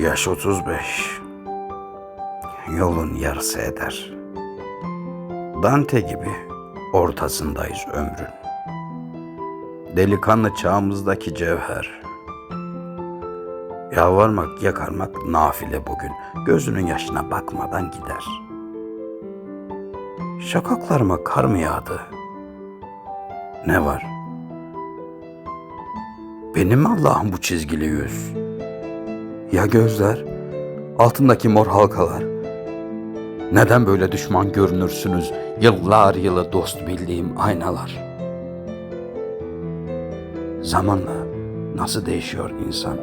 Yaş 35. Yolun yarısı eder. Dante gibi ortasındayız ömrün. Delikanlı çağımızdaki cevher. Yalvarmak, yakarmak nafile bugün. Gözünün yaşına bakmadan gider. Şakaklarıma kar mı yağdı? Ne var? Benim Allah'ım bu çizgili yüz. Ya gözler? Altındaki mor halkalar? Neden böyle düşman görünürsünüz? Yıllar yılı dost bildiğim aynalar. Zamanla nasıl değişiyor insan?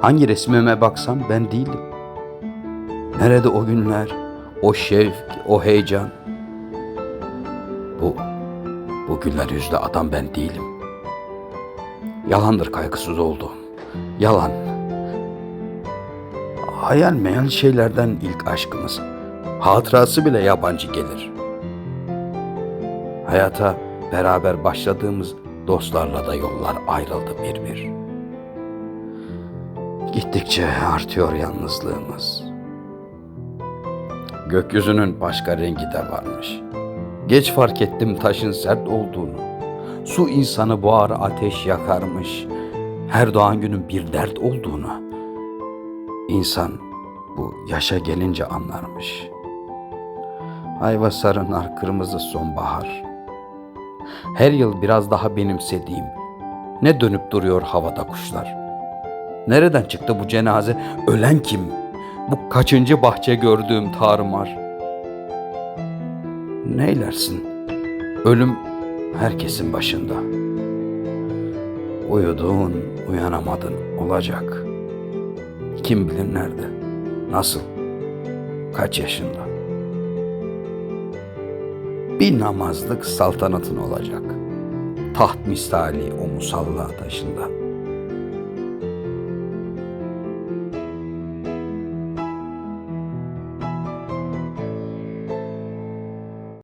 Hangi resmime baksam ben değilim. Nerede o günler, o şevk, o heyecan? Bu, bu günler yüzde adam ben değilim. Yalandır kaygısız olduğum. Yalan. Hayal meyal şeylerden ilk aşkımız. Hatırası bile yabancı gelir. Hayata beraber başladığımız dostlarla da yollar ayrıldı bir bir. Gittikçe artıyor yalnızlığımız. Gökyüzünün başka rengi de varmış. Geç fark ettim taşın sert olduğunu. Su insanı boğar ateş yakarmış. Her doğan günün bir dert olduğunu. İnsan bu yaşa gelince anlarmış. Ayva sarınar kırmızı sonbahar. Her yıl biraz daha benimsediğim ne dönüp duruyor havada kuşlar. Nereden çıktı bu cenaze? Ölen kim? Bu kaçıncı bahçe gördüğüm tarumar? Neylersin? Ölüm herkesin başında. Uyudun, uyanamadın olacak. Kim bilir nerede, nasıl, kaç yaşında. Bir namazlık saltanatın olacak. Taht misali o musalla taşında.